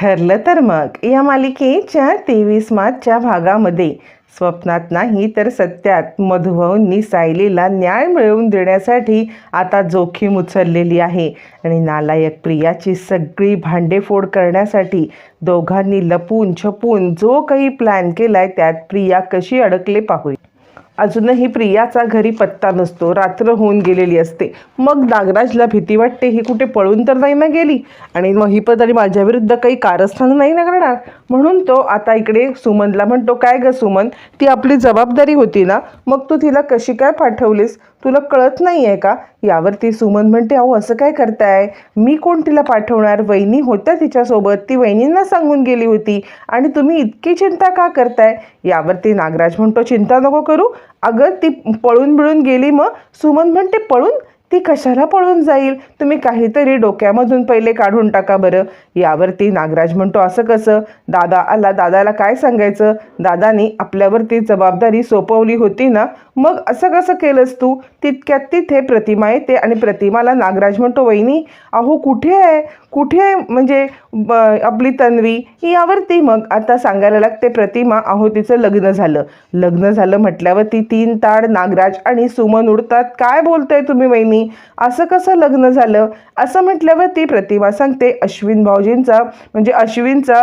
ठरलं तर मग. या मालिकेच्या तेवीस मार्चच्या भागामध्ये स्वप्नात नाही तर सत्यात मधुभाऊंनी सायलीला न्याय मिळवून देण्यासाठी आता जोखीम उचललेली आहे. आणि नालायक प्रियाची सगळी भांडेफोड करण्यासाठी दोघांनी लपून छपून जो काही प्लॅन केलाय त्यात प्रिया कशी अडकले पाहूया. अजूनही प्रियाचा घरी पत्ता नसतो. रात्र होऊन गेलेली असते. मग नागराजला भीती वाटते ही कुठे पळून तर नाही ना गेली? आणि मग ही पण आणि माझ्या विरुद्ध काही कारस्थान नाही ना करणार? म्हणून तो आता इकडे सुमनला म्हणतो काय ग सुमन? ती आपली जबाबदारी होती ना? मग तू तिला कशी काय पाठवलीस? तुला कळत नाही आहे का? यावरती सुमन म्हणते अहो असं काय करताय? मी कोण तिला पाठवणार? वहिनी होत्या तिच्यासोबत. ती वहिनींना सांगून गेली होती. आणि तुम्ही इतकी चिंता का करताय? यावरती नागराज म्हणतो चिंता नको करू. अगं ती पळून बिळून गेली मग. सुमन म्हणते पळून? ती कशाला पळून जाईल? तुम्ही काहीतरी डोक्यामधून पहिले काढून टाका बरं. यावरती नागराज म्हणतो असं कसं? दादा आला दादाला काय सांगायचं? दादानी आपल्यावरती जबाबदारी सोपवली होती ना? मग असं कसं केलंस तू? तितक्यात तिथे प्रतिमा येते आणि प्रतिमाला नागराज म्हणतो वहिनी अहो कुठे आहे? कुठे आहे म्हणजे ब- आपली तन्वी? यावरती मग. आता सांगायला लागते प्रतिमा अहो तिचं लग्न झालं. लग्न झालं म्हटल्यावर ती तीन ताड नागराज आणि सुमन उडतात. काय बोलताय तुम्ही वहिनी? असं कसं लग्न झालं? असं म्हटल्यावर ती प्रतिमा सांगते अश्विन भाऊजींचा म्हणजे अश्विनचा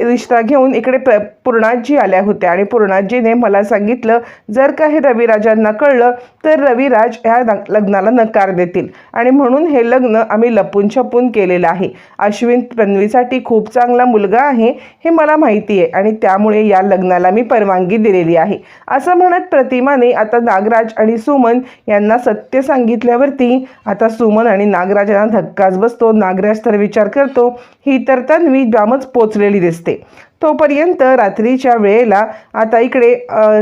रिश्ता घेऊन इकडे प्र पूर्णाजी आल्या होत्या. आणि पूर्णाजीने मला सांगितलं जर का हे रविराजांना कळलं तर रविराज ह्या न- लग्नाला नकार देतील. आणि म्हणून हे लग्न आम्ही लपून छपून केलेलं आहे. अश्विन तन्वीसाठी खूप चांगला मुलगा आहे हे मला माहिती आहे. आणि त्यामुळे या लग्नाला मी परवानगी दिलेली आहे. असं म्हणत प्रतिमाने आता नागराज आणि सुमन यांना सत्य सांगितल्यावरती आता सुमन आणि नागराजांना धक्काच बसतो. नागराज तर विचार करतो ही तर तन्वी जामच पोचलेली दिसते. तोपर्यंत रात्रीच्या वेळेला आता इकडे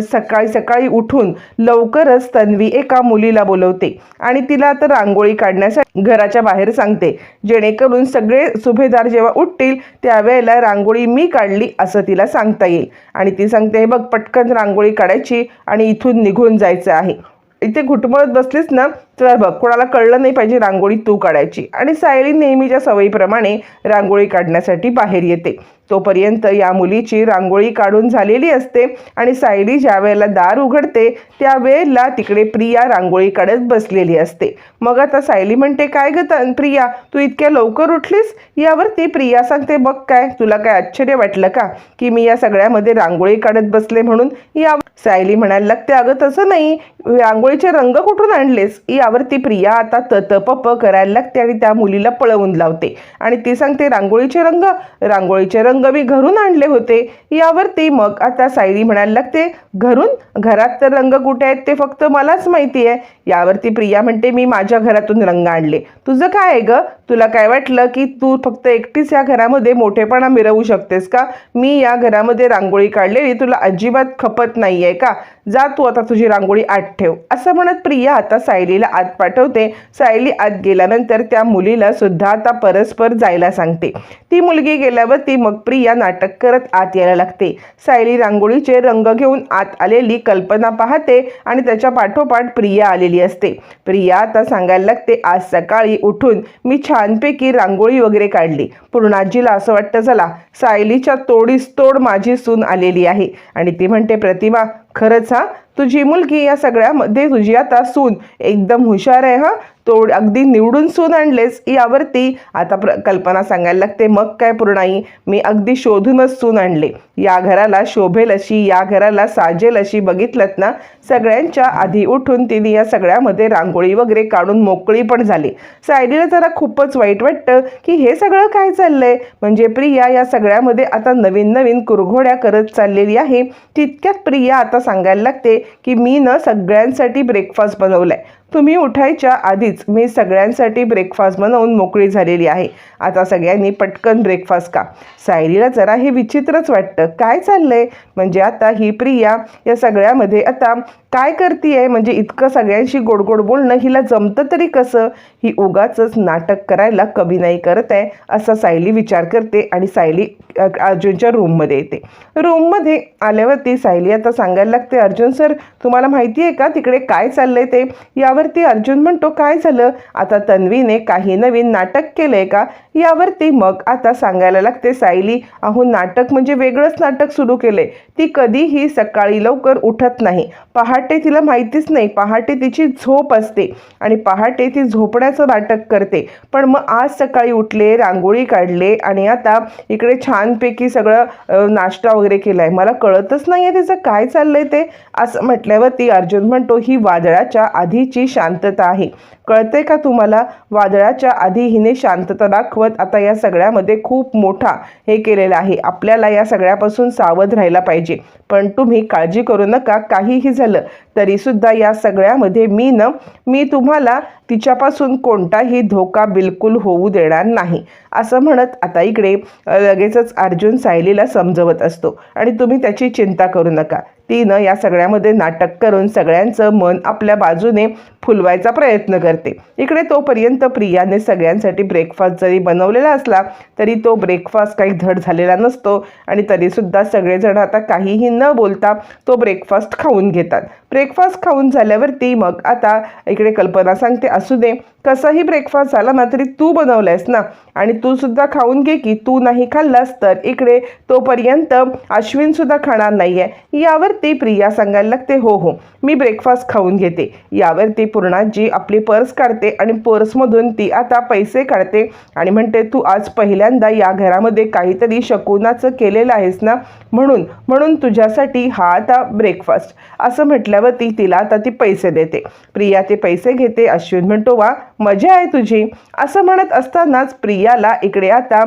सकाळी सकाळी उठून लवकरच तन्वी एका मुलीला बोलवते आणि तिला आता रांगोळी काढण्यासाठी घराच्या बाहेर सांगते. जेणेकरून सगळे सुभेदार जेव्हा उठतील त्यावेळेला रांगोळी मी काढली असं तिला सांगता येईल. आणि ती सांगते "हे बघ पटकन रांगोळी काढायची आणि इथून निघून जायचं आहे. इथे घुटमळत बसलीस ना तर बघ कोणाला कळलं नाही पाहिजे रांगोळी तू काढायची. आणि सायली नेहमीच्या सवयीप्रमाणे रांगोळी काढण्यासाठी बाहेर येते. तोपर्यंत या मुलीची रांगोळी काढून झालेली असते आणि सायली ज्या वेळेला दार उघडते त्यावेळेला तिकडे प्रिया रांगोळी काढत बसलेली असते. मग आता सायली म्हणते काय ग प्रिया तू इतक्या लवकर उठलीस? यावरती प्रिया सांगते बघ काय तुला काय आश्चर्य वाटलं का की मी या सगळ्यामध्ये रांगोळी काढत बसले म्हणून या सायली म्हणायला लागते अगं तसं नाही रांगोळीचे रंग कुठून आणलेस? यावरती प्रिया आता ततपप करायला लागते आणि त्या मुलीला पळवून लावते. आणि ती सांगते रांगोळीचे रंग रांगोळीचे रंग रंग मी घरून आणले होते. यावरती मग आता सायली म्हणायला लागते घरून? घरात तर रंग कुठे आहेत ते फक्त मलाच माहिती आहे. यावरती प्रिया म्हणते मी माझ्या घरातून रंग आणले. तुझं काय आहे ग? तुला काय वाटलं की तू फक्त एकटीच या घरामध्ये मोठेपणा मिरवू शकतेस का? मी या घरामध्ये रांगोळी काढलेली तुला अजिबात खपत नाही आहे का? जा तू आता तुझी रांगोळी आत ठेव. असं म्हणत प्रिया आता सायलीला आत पाठवते. सायली आत गेल्यानंतर त्या मुलीला सुद्धा आता परस्पर जायला सांगते. ती मुलगी गेल्यावर ती मग प्रिया नाटक करत आत यायला लागते. सायली रांगोळीचे रंग घेऊन आत आलेली कल्पना पाहते आणि त्याच्या पाठोपाठ प्रिया आलेली असते. प्रिया आता सांगायला लागते आज सकाळी उठून मी छानपैकी रांगोळी वगैरे काढली. पूर्णाजीला असं वाटतं चला सायलीच्या तोडीस तोड माझी सून आलेली आहे. आणि ती म्हणते प्रतिमा खरंच हा. तुझी मुलगी या सगळ्यामध्ये तुझी आता सून. एकदम हुशार आहे हा. तो अगदी निवडून सून आणलेस यावरती. आता प्र कल्पना सांगायला लागते मग काय पूर्णाई? मी अगदी शोधूनच सून आणले. या घराला शोभेल अशी या घराला साजेल अशी बघितलत ना सगळ्यांच्या आधी उठून तिने या सगळ्यामध्ये रांगोळी वगैरे काढून मोकळी पण झाली. सायलीला जरा खूपच वाईट वाटतं की हे सगळं काय चाललंय? म्हणजे प्रिया या सगळ्यामध्ये आता नवीन नवीन कुरघोड्या करत चाललेली आहे. तितक्यात प्रिया आता सांगायला लागते की मी न सगळ्यांसाठी ब्रेकफास्ट बनवलाय. तुम्ही उठायच्या आधीच मी सगळ्यांसाठी ब्रेकफास्ट बनवून मोकळी झालेली आहे. आता सगळ्यांनी पटकन ब्रेकफास्ट का सायलीला जरा हे विचित्रच वाटतं. काय चाललंय? म्हणजे आता ही प्रिया या सगळ्यामध्ये आता काय करतीये? म्हणजे इतकं सगळ्यांशी गोड गोड बोलणं हिला जमतं तरी कसं? ही उगाचच नाटक करायला कमी नाही करत आहे असा सायली विचार करते आणि सायली अर्जुनच्या रूममध्ये येते. रूममध्ये आल्यावरती सायली आता सांगायला लागते अर्जुन सर तुम्हाला माहिती आहे का तिकडे काय चाललंय ते? यावर यावरती अर्जुन म्हणतो काय झालं? आता तन्वीने काही नवीन नाटक केलंय का? यावरती मग आता सांगायला लागते सायली अहो नाटक म्हणजे वेगळंच नाटक सुरू केलंय. ती कधीही सकाळी लवकर उठत नाही. पहाटे तिला माहितीच नाही. पहाटे तिची झोप असते आणि पहाटे ती झोपण्याचं नाटक करते. पण मग आज सकाळी उठले रांगोळी काढले आणि आता इकडे छानपैकी सगळं नाश्ता वगैरे केलाय. मला कळतच नाही आहे तिचं काय चाललंय ते. असं म्हटल्यावर ती अर्जुन म्हणतो ही वादळाच्या आधीची शांतता आहे. कळते का तुम्हाला? वादळाच्या आधी हिने शांतता दाखवत आता या सगळ्यामध्ये खूप मोठा हे केलेला आहे. आपल्याला या सगळ्यापासून सावध राहायला पाहिजे. पण तुम्ही काळजी करू नका. काहीही झालं तरीसुद्धा या सगळ्यामध्ये मी न मी तुम्हाला तिच्यापासून कोणताही धोका बिलकुल होऊ देणार नाही. असं म्हणत आता इकडे लगेचच अर्जुन सायलीला समजवत असतो. आणि तुम्ही त्याची चिंता करू नका. तिनं या सगळ्यामध्ये नाटक करून सगळ्यांचं मन आपल्या बाजूने फुलवायचा प्रयत्न करते. इकडे तोपर्यंत प्रियाने सगळ्यांसाठी ब्रेकफास्ट जरी बनवलेला असला तरी तो ब्रेकफास्ट काही धड झालेला नसतो आणि तरीसुद्धा सगळेजण आता काहीही न बोलता तो ब्रेकफास्ट खाऊन घेतात. ब्रेकफास्ट खाऊन झाल्यावरती मग आता इकडे कल्पना सांगते असू दे कसाही ब्रेकफास्ट झाला ना तरी तू बनवलंयस ना. आणि तू सुद्धा खाऊन घे की तू नाही खाल्लास तर इकडे तोपर्यंत अश्विन सुद्धा खाणार नाहीये. यावरती प्रिया सांगायला लागते हो हो मी ब्रेकफास्ट खाऊन घेते. यावरती पूर्णाजी आपली पर्स काढते आणि पर्समधून ती आता पैसे काढते आणि म्हणते तू आज पहिल्यांदा या घरामध्ये काहीतरी शकुनाचं केलेलं आहेस ना? म्हणून म्हणून तुझ्यासाठी हा आता ब्रेकफास्ट असं म्हटल्यावरती तिला आता ती पैसे देते. प्रिया ते पैसे घेते अश्विन म्हणतो वा मजा आहे तुझी? असं म्हणत असतानाच प्रियाला इकडे आता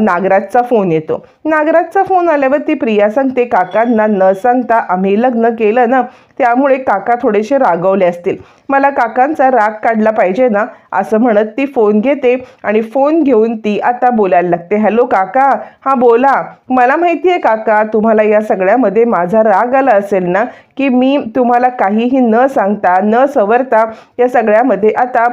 नागराजचा फोन येतो. नागराजचा फोन आल्यावर ती प्रिया सांगते काकांना न सांगता आम्ही लग्न केलं ना त्यामुळे काका थोडेसे रागवले असतील. मला काकांचा राग काढला पाहिजे ना असं म्हणत ती फोन घेते आणि फोन घेऊन ती आता बोलायला लागते. हॅलो काका हां बोला. मला माहिती आहे काका तुम्हाला या सगळ्यामध्ये माझा राग आला असेल ना की मी तुम्हाला काहीही न सांगता न सवरता या सगळ्यामध्ये आता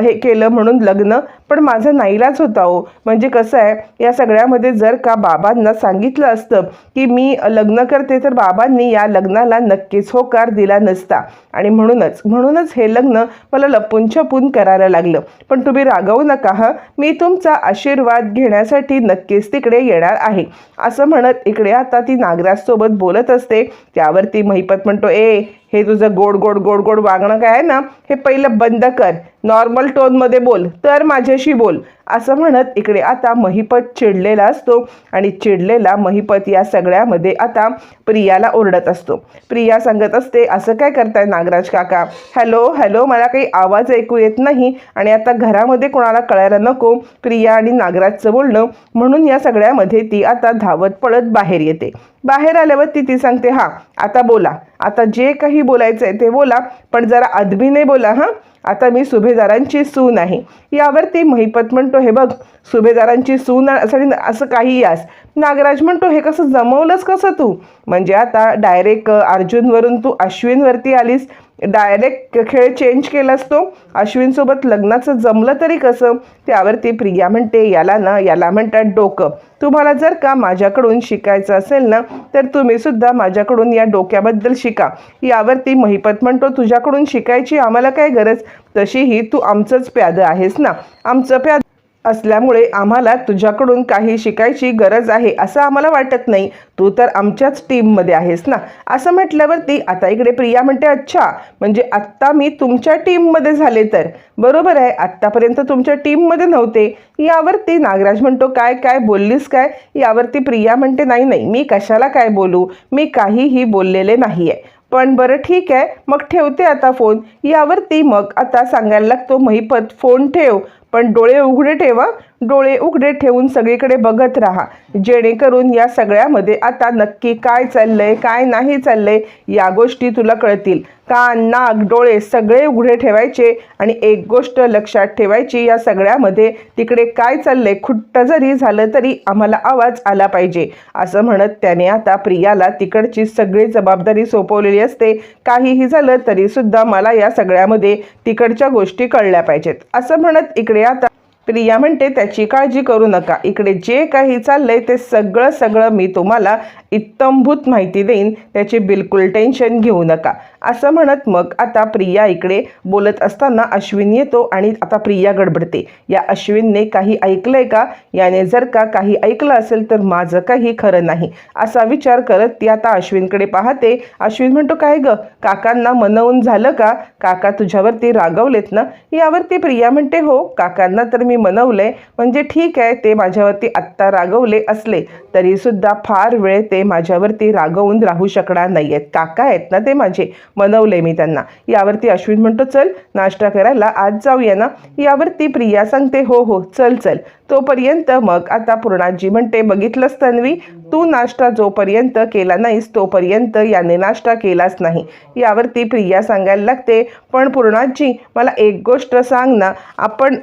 हे केलं म्हणून लग्न पण माझा नाईलाज होता हो म्हणजे कसं आहे या सगळ्यामध्ये जर का बाबांना सांगितलं असतं की मी लग्न करते तर बाबांनी या लग्नाला नक्कीच होकार दिला नसता. आणि म्हणूनच म्हणूनच हे लग्न मला लपून छपून करायला लागलं. पण तुम्ही रागवू नका हं. मी तुमचा आशीर्वाद घेण्यासाठी नक्कीच तिकडे येणार आहे. असं म्हणत इकडे आता ती नागराजसोबत बोलत असते. त्यावरती महिपत म्हणतो ए हे तुझं गोड गोड गोड गोड वागणं काय आहे ना हे पहिलं बंद कर. नॉर्मल टोनमध्ये बोल. तर माझ्याशी बोल. असं म्हणत इकडे आता महिपत चिडलेला असतो आणि चिडलेला महिपत या सगळ्यामध्ये आता प्रियाला ओरडत असतो. प्रिया सांगत असते असं काय करताय नागराज काका? हॅलो हॅलो मला काही आवाज ऐकू येत नाही आणि आता घरामध्ये कोणाला कळायला नको. प्रिया आणि नागराजचं बोलणं म्हणून या सगळ्यामध्ये ती आता धावत पळत बाहेर येते. बाहेर आल्यावर ती ती सांगते हां आता बोला. आता जे काही बोलायचं आहे ते बोला पण जरा अदबीने बोला हां. आता मी सुभेदारांची सून आहे. यावरती महिपत म्हणतो हे बघ सुभेदारांची सून असं असं काही यास नागराज म्हणतो हे कसं जमवलंस कसं तू? म्हणजे आता डायरेक्ट अर्जुनवरून तू अश्विनवरती आलीस. डायरेक्ट खेळ चेंज केलास तो अश्विनसोबत लग्नाचं जमलं तरी कसं? त्यावरती प्रिया म्हणते याला ना याला म्हणतात डोकं. तुम्हाला जर का माझ्याकडून शिकायचं असेल ना तर तुम्ही सुद्धा माझ्याकडून या डोक्याबद्दल शिका. यावरती महिपत म्हणतो तुझ्याकडून शिकायची आम्हाला काय गरज? तशीही तू आमचंच प्यादं आहेस ना. आमचं प्याद असल्यामुळे आम्हाला तुझ्याकडून काही शिकायची गरज आहे असं आम्हाला वाटत नाही. तू तर आमच्याच टीममध्ये आहेस ना? असं म्हटल्यावरती आता इकडे प्रिया म्हणते अच्छा म्हणजे आत्ता मी तुमच्या टीममध्ये झाले तर. बरोबर आहे आत्तापर्यंत तुमच्या टीममध्ये नव्हते. यावरती नागराज म्हणतो काय काय बोललीस काय? यावरती प्रिया म्हणते नाही नाही मी कशाला काय बोलू? मी काहीही बोललेले नाही आहे पण बरं ठीक आहे मग ठेवते आता फोन. यावरती मग आता सांगायला लागतो महिपत फोन ठेव. पण डोळे उघडे ठेवा. डोळे उघडे ठेवून सगळीकडे बघत राहा. जेणेकरून या सगळ्यामध्ये आता नक्की काय चाललंय काय नाही चाललंय या गोष्टी तुला कळतील. कान नाक डोळे सगळे उघडे ठेवायचे आणि एक गोष्ट लक्षात ठेवायची या सगळ्यामध्ये तिकडे काय चाललंय खुट्ट जरी झालं तरी आम्हाला आवाज आला पाहिजे. असं म्हणत त्याने आता प्रियाला तिकडची सगळी जबाबदारी सोपवलेली असते. काहीही झालं तरी सुद्धा मला या सगळ्यामध्ये तिकडच्या गोष्टी कळल्या पाहिजेत. असं म्हणत इकडे आता प्रिया म्हणते त्याची काळजी करू नका. इकडे जे काही चाललंय ते सगळं सगळं मी तुम्हाला इत्तंभूत माहिती देईन. त्याची बिलकुल टेन्शन घेऊ नका. असं म्हणत मग आता प्रिया इकडे बोलत असताना अश्विन येतो आणि आता प्रिया गडबडते. या अश्विनने काही ऐकलंय का? याने जर का काही ऐकलं असेल तर माझं काही खरं नाही. असा विचार करत ती आता अश्विनकडे पाहते. अश्विन म्हणतो काय ग? काकांना मनवून झालं का? काका तुझ्यावरती रागवलेत ना? यावरती प्रिया म्हणते हो काकांना तर मी मी मनवलंय म्हणजे ठीक आहे ते माझ्यावरती आत्ता रागवले असले तरी सुद्धा फार वेळ ते माझ्यावरती रागवून राहू शकणार नाही आहेत काका आहेत ना ते माझे मनवले मी त्यांना. यावरती अश्विन म्हणतो चल नाश्ता करायला आज जाऊया ना? यावरती प्रिया सांगते हो हो चल चल. तोपर्यंत मग आता पूर्णाजी म्हणते बघितलंस तन्वी तू नाश्ता जोपर्यंत केला नाहीस तोपर्यंत याने नाश्ता केलाच नाही. यावरती प्रिया सांगायला लागते पण पूर्णाजी मला एक गोष्ट सांग ना आपण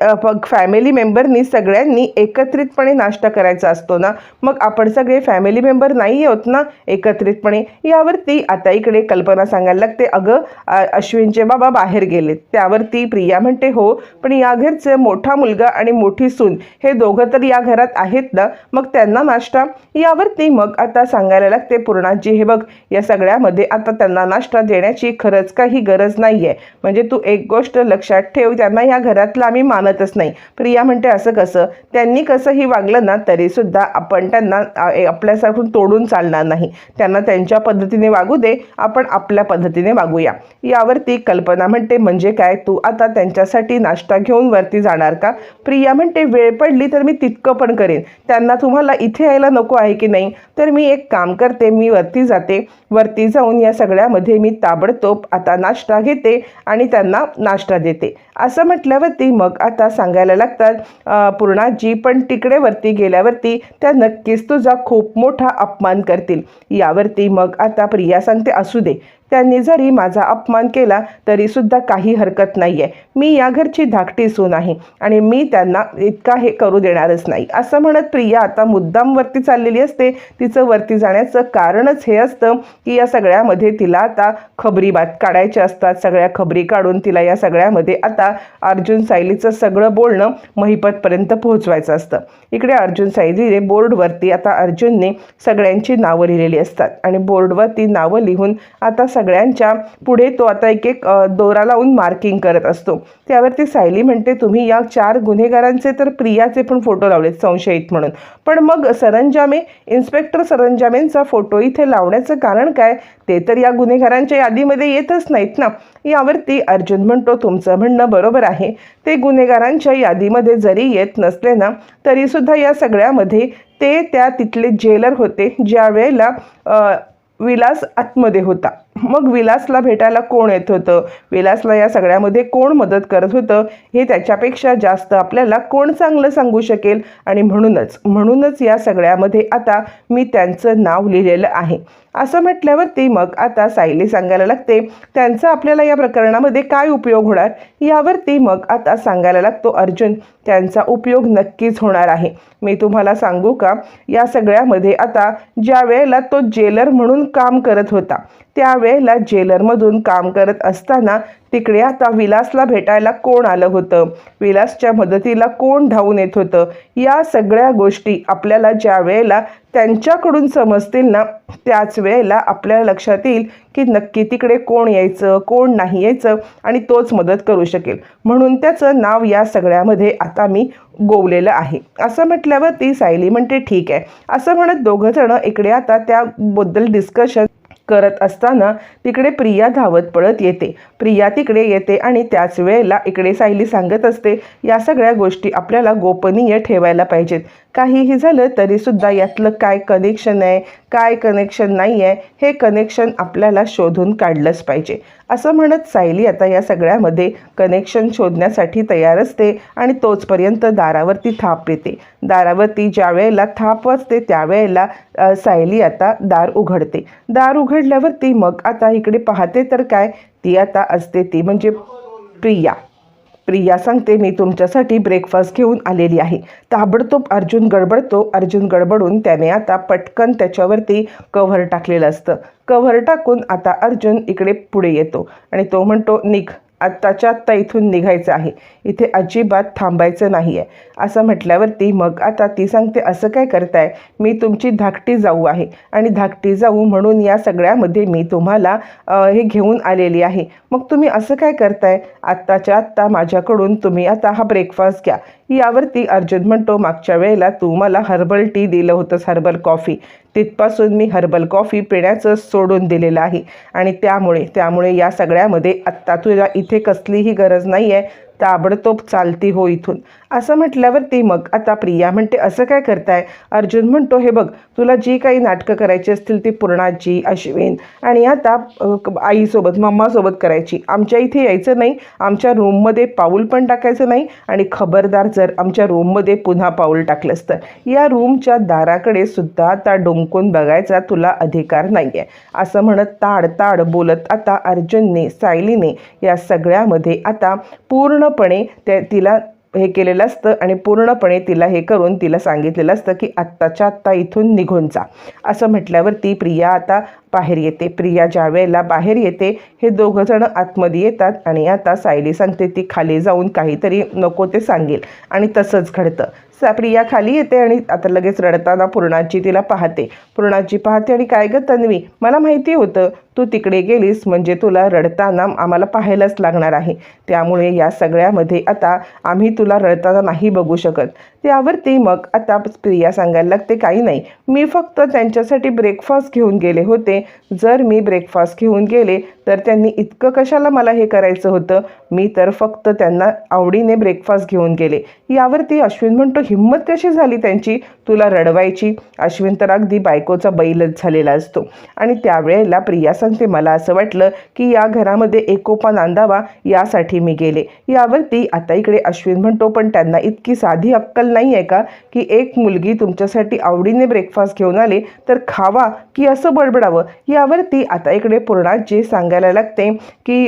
फॅमिली मेंबरनी सगळ्यांनी एकत्रितपणे नाश्ता करायचा असतो ना? मग आपण सगळे फॅमिली मेंबर नाही आहोत ना एकत्रितपणे? यावरती आता इकडे कल्पना सांगायला लागते. अगं अश्विनचे बाबा बाहेर गेलेत. त्यावरती प्रिया म्हणते हो पण या घरचे मोठा मुलगा आणि मोठी सून हे दोघं तर या घरात आहेत ना? मग त्यांना नाश्ता? यावरती मग आता सांगायला लागते पूर्णाजी हे बघ या सगळ्यामध्ये आता त्यांना नाश्ता देण्याची खरंच काही गरज नाही आहे म्हणजे तू एक गोष्ट लक्षात ठेव त्यांना या घरातलं आम्ही मानतच नाही. प्रिया म्हणते असं कसं? त्यांनी कसंही वागलं ना तरीसुद्धा आपण त्यांना आपल्यासारखून तोडून चालणार नाही. त्यांना त्यांच्या पद्धतीने वागू दे आपण आपल्या पद्धतीने वागूया. यावरती कल्पना म्हणते म्हणजे काय? तू आता त्यांच्यासाठी नाश्ता घेऊन वरती जाणार का? प्रिया म्हणते वेळ पडली तर मी तितकं पण करेन. त्यांना तुम्हाला इथे यायला नको आहे की नाही? तर मी एक काम करते मी वरती जाते. वरती जाऊन या सगळ्यामध्ये मी ताबडतोब आता नाश्ता घेते आणि त्यांना नाश्ता देते. असं म्हटल्यावरती मग आता सांगायला लागतं पूर्णा पूर्णाजी पण तिकडे वरती गेल्यावरती त्या नक्कीच तुझा खूप मोठा अपमान करतील. यावरती मग आता प्रिया सांगते असू दे. त्यांनी जरी माझा अपमान केला तरीसुद्धा काही हरकत नाही आहे मी या घरची धाकटी सून आहे आणि मी त्यांना इतका हे करू देणारच नाही. असं म्हणत प्रिया आता मुद्दाम वरती चाललेली असते. तिचं वरती जाण्याचं कारणच हे असतं की या सगळ्यामध्ये तिला आता खबरी बात काढायच्या असतात. सगळ्या खबरी काढून तिला या सगळ्यामध्ये आता अर्जुन सायलीचं सगळं बोलणं महिपतपर्यंत पोहोचवायचं असतं. इकडे अर्जुन सायलीने बोर्डवरती आता अर्जुनने सगळ्यांची नावं लिहिलेली असतात आणि बोर्डवरती नावं लिहून आता सगळ्यांच्या पुढे तो आता एक एक दोरा लावून मार्किंग करत असतो. त्यावरती सायली म्हणते तुम्ही या चार गुन्हेगारांचे तर प्रियाचे पण फोटो लावलेत संशयित म्हणून. पण मग सरंजामे इन्स्पेक्टर सरंजामेंचा फोटो इथे लावण्याचं कारण काय? ते तर या गुन्हेगारांच्या यादीमध्ये येतच नाहीत ना. यावरती अर्जुन म्हणतो तुमचं म्हणणं बरोबर आहे. ते गुन्हेगारांच्या यादीमध्ये जरी येत नसले ना तरीसुद्धा या सगळ्यामध्ये ते त्या तिथले जेलर होते ज्या वेळेला विलास आतमध्ये होता. मग विलासला भेटायला कोण येत होतं? विलासला या सगळ्यामध्ये कोण मदत करत होतं? हे त्याच्यापेक्षा जास्त आपल्याला कोण चांगलं सांगू शकेल? आणि म्हणूनच म्हणूनच या सगळ्यामध्ये आता मी त्यांचं नाव लिहिलेलं आहे. असं म्हटल्यावरती मग आता सायली सांगायला लागते त्यांचा आपल्याला या प्रकरणामध्ये काय उपयोग होणार? यावरती मग आता सांगायला लागतो अर्जुन त्यांचा उपयोग नक्कीच होणार आहे. मी तुम्हाला सांगू का? या सगळ्यामध्ये आता ज्या वेळेला तो जेलर म्हणून काम करत होता त्यावेळेला जेलरमधून काम करत असताना तिकडे आता विलासला भेटायला कोण आलं होतं? विलासच्या मदतीला कोण धावून येत होतं? या सगळ्या गोष्टी आपल्याला ज्या वेळेला त्यांच्याकडून समजतील ना त्याच वेळेला आपल्या लक्षात येईल की नक्की तिकडे कोण यायचं कोण नाही यायचं आणि तोच मदत करू शकेल. म्हणून त्याचं नाव या सगळ्यामध्ये आता मी गोवलेलं आहे. असं म्हटल्यावर ती सायली म्हणते ठीक आहे. असं म्हणत दोघंजणं इकडे आता त्याबद्दल डिस्कशन करत असताना तिकडे प्रिया धावत पळत येते. प्रिया तिकडे येते आणि त्याच वेळेला इकडे सायली सांगत असते या सगळ्या गोष्टी आपल्याला गोपनीय ठेवायला पाहिजेत. काहीही झालं तरीसुद्धा यातलं काय कनेक्शन आहे काय कनेक्शन नाही आहे हे कनेक्शन आपल्याला शोधून काढलंच पाहिजे. असं म्हणत सायली आता या सगळ्यामध्ये कनेक्शन शोधण्यासाठी तयार असते आणि तोचपर्यंत दारावरती थाप येते. दारावरती ज्या वेळेला थाप वाजते त्यावेळेला सायली आता दार उघडते. दार उघडल्यावरती मग आता इकडे पाहते तर काय? ती आता असते ती म्हणजे प्रिया. प्रिया सांगते मी तुमच्यासाठी ब्रेकफास्ट घेऊन आलेली आहे. ताबडतोब अर्जुन गडबडतो. अर्जुन गडबडून त्याने आता पटकन त्याच्यावरती कव्हर टाकलेलं असतं. कव्हर टाकून आता अर्जुन इकडे पुढे येतो आणि तो म्हणतो निघ. आत्ताच्या आत्ता इथून निघायचं आहे. इथे अजिबात थांबायचं नाही आहे असं म्हटल्यावरती मग आता ती सांगते असं काय करताय? मी तुमची धाकटी जाऊ आहे. आणि धाकटी जाऊ म्हणून या सगळ्यामध्ये मी तुम्हाला हे घेऊन आलेली आहे. मग तुम्ही असं काय करताय? आत्ताच्या आत्ता माझ्याकडून तुम्ही आता हा ब्रेकफास्ट घ्या. यावरती अर्जुन म्हणतो मागच्या वेळेला तू मला हर्बल टी दिलं होतंस हर्बल कॉफी. तिथपासून मी हर्बल कॉफी पिण्याचं सोडून दिलेलं आहे. आणि त्यामुळे त्यामुळे या सगळ्यामध्ये आत्ता तुला इथे कसलीही गरज नाही आहे ताबडतोब चालती हो इथून. असं म्हटल्यावरती मग आता प्रिया म्हणते असं काय करताय? अर्जुन म्हणतो हे बघ तुला जी काही नाटकं करायची असतील ती पूर्णाजी अश्विन आणि आता आईसोबत मम्मासोबत करायची. आमच्या इथे यायचं नाही आमच्या रूममध्ये पाऊल पण टाकायचं नाही आणि खबरदार जर आमच्या रूममध्ये पुन्हा पाऊल टाकलंस तर या रूमच्या दाराकडे सुद्धा आता डोंकून बघायचा तुला अधिकार नाही आहे असं म्हणत ताड ताड बोलत आता अर्जुनने सायलीने या सगळ्यामध्ये आता पूर्णपणे त्या तिला हे केलेलं असतं आणि पूर्णपणे तिला हे करून तिला सांगितलेलं असतं की आत्ताच्या आत्ता इथून निघून जा. असं म्हटल्यावरती प्रिया आता बाहेर येते. प्रिया ज्या वेळेला बाहेर येते हे दोघंजणं आतमध्ये येतात आणि आता सायली सांगते ती खाली जाऊन काहीतरी नको ते सांगेल. आणि तसंच घडतं. सा प्रिया खाली येते आणि आता लगेच रडताना पूर्णाची तिला पाहते. पूर्णाची पाहते आणि काय गं तन्वी मला माहिती होतं तू तिकडे गेलीस म्हणजे तुला रडताना आम्हाला पाहायलाच लागणार आहे. त्यामुळे या सगळ्यामध्ये आता आम्ही तुला रडताना नाही बघू शकत. त्यावरती मग आता प्रिया सांगायला लागते काही नाही. मी फक्त त्यांच्यासाठी ब्रेकफास्ट घेऊन गेले होते. जर मी ब्रेकफास्ट घेऊन गेले तर त्यांनी इतकं कशाला मला हे करायचं होतं? मी तर फक्त त्यांना आवडीने ब्रेकफास्ट घेऊन गेले. यावरती अश्विन म्हणतो हिंमत कशी झाली त्यांची? तुला रडवायची? अश्विन तर अगदी बायकोचा बैलच झालेला असतो. आणि त्यावेळेला प्रिया सांगते मला असं वाटलं की या घरामध्ये एकोपा नांदावा यासाठी मी गेले. यावरती आता इकडे अश्विन म्हणतो पण त्यांना इतकी साधी अक्कल नाही आहे का की एक मुलगी तुमच्यासाठी आवडीने ब्रेकफास्ट घेऊन आले तर खावा की असं बडबडावं? यावरती आता इकडे पूर्णा जे सांगायला लागते की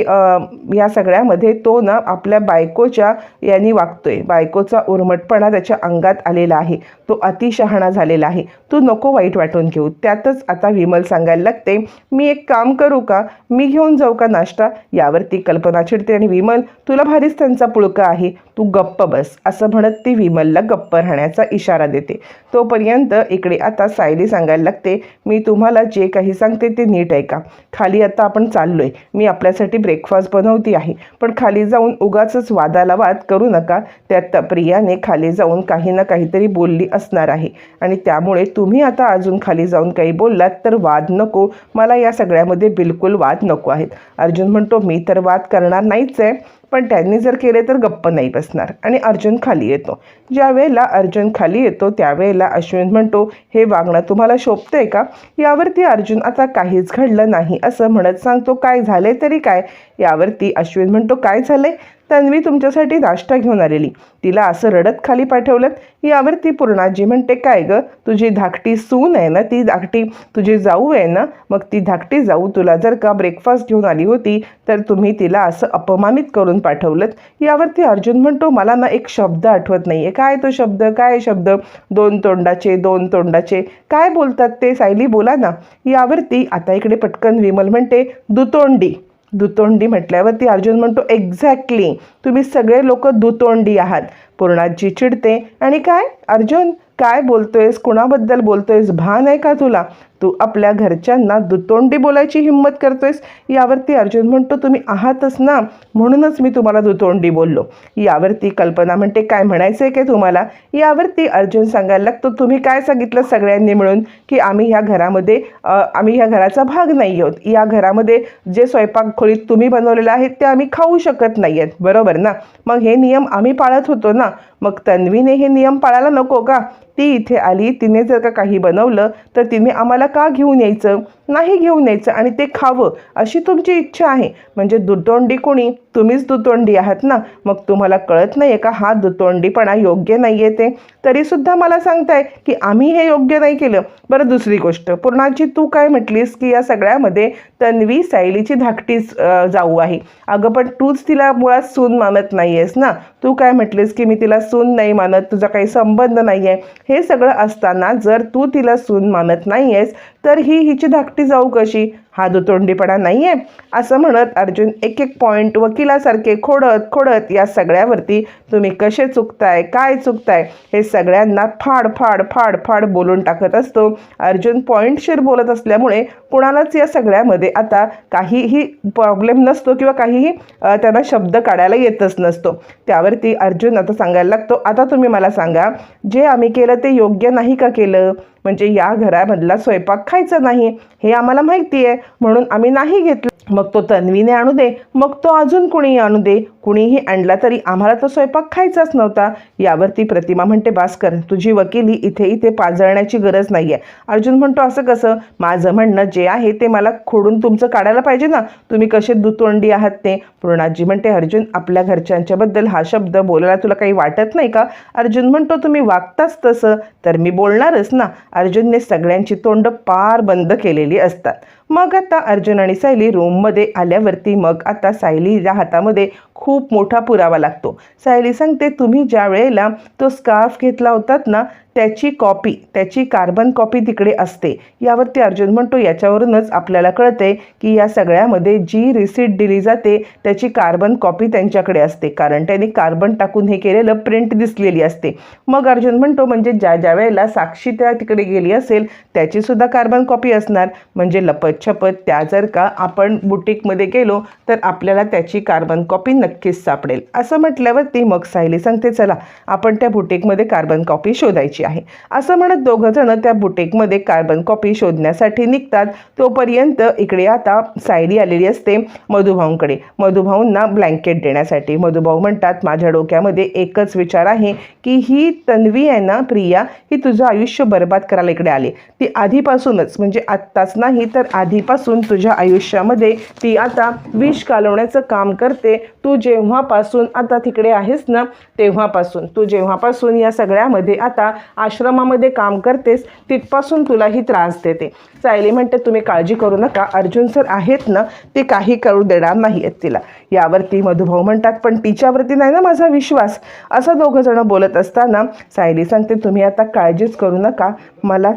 या सगळ्यामध्ये तो ना आपल्या बायकोच्या यांनी वागतोय. बायकोचा उर्मटपणा त्याच्या अंगात आलेला आहे. तो अतिशहाणा झालेला आहे. तू नको वाईट वाटून घेऊ. त्यातच आता विमल सांगायला लागते मी एक काम करू का? मी घेऊन जाऊ का नाश्ता? यावरती कल्पना चिडते आणि विमल तुला भारीच त्यांचा पुळका आहे. तू गप्प बस. असं म्हणत ती विमलला गप्प राहण्याचा इशारा देते. तोपर्यंत इकडे आता सायली सांगायला लागते मी तुम्हाला जे काही सांगते ते नीट ऐका. खाली आता आपण चाललोय. मी आपल्यासाठी ब्रेकफास्ट बनवती आहे. पण खाली जाऊन उगाच वादाला वाद करू नका. त्यात प्रियाने खाली जाऊन काही ना काहीतरी बोलली असणार आहे. आणि त्यामुळे तुम्ही आता अजून खाली जाऊन काही बोललात तर वाद नको. मला या सगळ्यामध्ये बिलकुल वाद नको आहेत. अर्जुन म्हणतो मी तर वाद करणार नाहीच आहे. पण त्यांनी जर केले तर गप्प नाही बसणार. आणि अर्जुन खाली येतो. ज्या वेळेला अर्जुन खाली येतो त्यावेळेला अश्विन म्हणतो हे वागणं तुम्हाला शोभतंय का? यावरती अर्जुन आता काहीच घडलं नाही. असं म्हणत सांगतो. काय झालंय तरी काय? यावरती अश्विन म्हणतो काय झालंय? तन्वी तुमच्यासाठी नाश्ता घेऊन आलेली. तिला असं रडत खाली पाठवलं यावरती पूर्णाजी म्हणते काय गं? तुझी धाकटी सून आहे ना ती धाकटी? तुझी जाऊ आहे ना? मग ती धाकटी जाऊ तुला जर का ब्रेकफास्ट घेऊन आली होती तर तुम्ही तिला असं अपमानित करून पाठवलं यावरती अर्जुन म्हणतो मला ना एक शब्द आठवत नाही आहे काय तो शब्द? काय शब्द? दोन तोंडाचे दोन तोंडाचे. काय बोलतात ते सायली? बोला ना. यावरती आता इकडे पटकन विमल म्हणते दुतोंडी. दुतोंडी म्हटल्यावरती अर्जुन म्हणतो एक्झॅक्टली तुम्ही सगळे लोक दुतोंडी आहात. पूर्णाजी चिडते आणि काय? अर्जुन काय बोलतोयस? कुणाबद्दल बोलतोयस? भान आहे का तुला? तू आपल्या घरच्यांना दुतोंडी बोलायची हिंमत करतोयस? यावरती अर्जुन म्हणतो तुम्ही आहातच ना म्हणूनच मी तुम्हाला दुतोंडी बोललो. यावरती कल्पना म्हणते काय म्हणायचं आहे काय तुम्हाला? यावरती अर्जुन सांगायला लागतो तुम्ही काय सांगितलं सगळ्यांनी मिळून की आम्ही ह्या घरामध्ये आम्ही ह्या घराचा भाग नाही आहोत? या घरामध्ये जे स्वयंपाक खोलीत तुम्ही बनवलेलं आहे ते आम्ही खाऊ शकत नाही आहेत. बरोबर ना? मग हे नियम आम्ही पाळत होतो ना? मग तन्वीने हे नियम पाळायला नको का? ती इथे आली तिने जर का काही बनवलं तर तिने आम्हाला का घेऊन यायचं? नाही घेऊन यायचं आणि ते खावं अशी तुमची इच्छा आहे. म्हणजे दुतोंडी कोणी? तुम्हीच दुतोंडी आहात ना? मग तुम्हाला कळत नाही आहे का हा दुतोंडीपणा योग्य नाही आहे ते? तरीसुद्धा मला सांगताय की आम्ही हे योग्य नाही केलं. बरं दुसरी गोष्ट. पूर्णाची तू काय म्हटलीस की या सगळ्यामध्ये तन्वी सायलीची धाकटीच जाऊ आहे. अगं पण तूच तिला मुळात सून मानत नाही आहेस ना? तू काय म्हटलीस की मी तिला सून नाही मानत? तुझा काही संबंध नाही आहे हे सगळं असताना जर तू तिला सून मानत नाही आहेस तर ही हिची धाकटी जाऊ कशी? हा दुतोंडीपणा नाही आहे असं म्हणत अर्जुन एक एक पॉईंट वकिलासारखे खोडत खोडत या सगळ्यावरती तुम्ही कसे चुकताय? काय चुकताय? हे सगळ्यांना फाड फाड फाड फाड बोलून टाकत असतो. अर्जुन पॉईंटशीर बोलत असल्यामुळे कुणालाच या सगळ्यामध्ये आता काहीही प्रॉब्लेम नसतो किंवा काहीही त्यांना शब्द काढायला येतच नसतो. त्यावरती अर्जुन आता सांगायला लागतो आता तुम्ही मला सांगा जे आम्ही केलं ते योग्य नाही का केलं? म्हणजे या घरामधला स्वयंपाक खायचा नाही हे आम्हाला माहिती आहे. म्हणून आम्ही नाही घेतलं. मग तो तन्वीने आणू दे. मग तो अजून कुणीही आणू दे. कुणीही आणला तरी आम्हाला तो स्वयंपाक खायचाच नव्हता. यावरती प्रतिमा म्हणते भास्कर तुझी वकिली इथे इथे पाजळण्याची गरज नाही आहे अर्जुन म्हणतो असं कसं? माझं म्हणणं जे आहे ते मला खोडून तुमचं काढायला पाहिजे ना? तुम्ही कसे दुतोंडी आहात ते? पूर्णाजी म्हणते अर्जुन आपल्या घरच्यांच्याबद्दल हा शब्द बोलायला तुला काही वाटत नाही का? अर्जुन म्हणतो तुम्ही वागताच तसं. तर मी बोलणारच ना. अर्जुनने सगळ्यांची तोंड पार बंद केलेली असतात. मग आता अर्जुन आणि सायली रूममध्ये आल्यावरती मग आता सायलीच्या हातामध्ये खूप मोठा पुरावा लागतो. सायली सांगते तुम्ही ज्या वेळेला तो स्कार्फ घेतला होतात ना त्याची कॉपी त्याची कार्बन कॉपी तिकडे असते. यावरती अर्जुन म्हणतो याच्यावरूनच आपल्याला कळते की या सगळ्यामध्ये जी रिसीट दिली जाते त्याची कार्बन कॉपी त्यांच्याकडे असते. कारण त्यांनी कार्बन टाकून हे केलेलं प्रिंट दिसलेली असते. मग अर्जुन म्हणतो म्हणजे ज्या ज्या वेळेला साक्षी त्या तिकडे गेली असेल त्याचीसुद्धा कार्बन कॉपी असणार. म्हणजे लपत छपत त्या जर का आपण बुटीकमध्ये गेलो तर आपल्याला त्याची कार्बन कॉपी नक्कीच सापडेल. असं म्हटल्यावरती मग सायली सांगते चला आपण त्या बुटीकमध्ये कार्बन कॉपी शोधायची आहे. असं म्हणत दोघं जण त्या बुटीकमध्ये कार्बन कॉपी शोधण्यासाठी निघतात. तोपर्यंत इकडे आता सायरी आलेली असते मधुभाऊंकडे. मधुभाऊंना ब्लँकेट देण्यासाठी. मधुभाऊ म्हणतात माझ्या डोक्यामध्ये एकच विचार आहे की ही तन्वी आहे ना प्रिया ही तुझं आयुष्य बर्बाद करायला इकडे आली. ती आधीपासूनच म्हणजे आत्ताच नाही तर आधीपासून तुझ्या आयुष्यामध्ये ती आता विष कालवण्याचं काम करते. तू जेव्हापासून आता तिकडे आहेस ना तेव्हापासून. तू जेव्हापासून या सगळ्यामध्ये आता आश्रमामध्ये काम करतेस तिथपासून तुलाही त्रास देते. सायली म्हणते तुम्ही काळजी करू नका अर्जुन सर आहेत ना ते काही करू देणार नाही आहेत तिला. यावरती मधुभाऊ म्हणतात पण तिच्यावरती नाही ना माझा विश्वास? असं दोघं जण बोलत असताना सायली सांगते तुम्ही आता काळजीच करू नका मला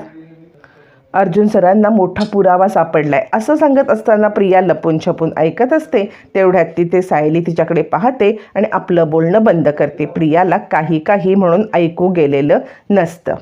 अर्जुन सरांना मोठा पुरावा सापडलाय. असं सांगत असताना प्रिया लपून छपून ऐकत असते. तेवढ्यात तिथे सायली तिच्याकडे पाहते आणि आपलं बोलणं बंद करते. प्रियाला काही काही म्हणून ऐकू गेलेलं नसतं.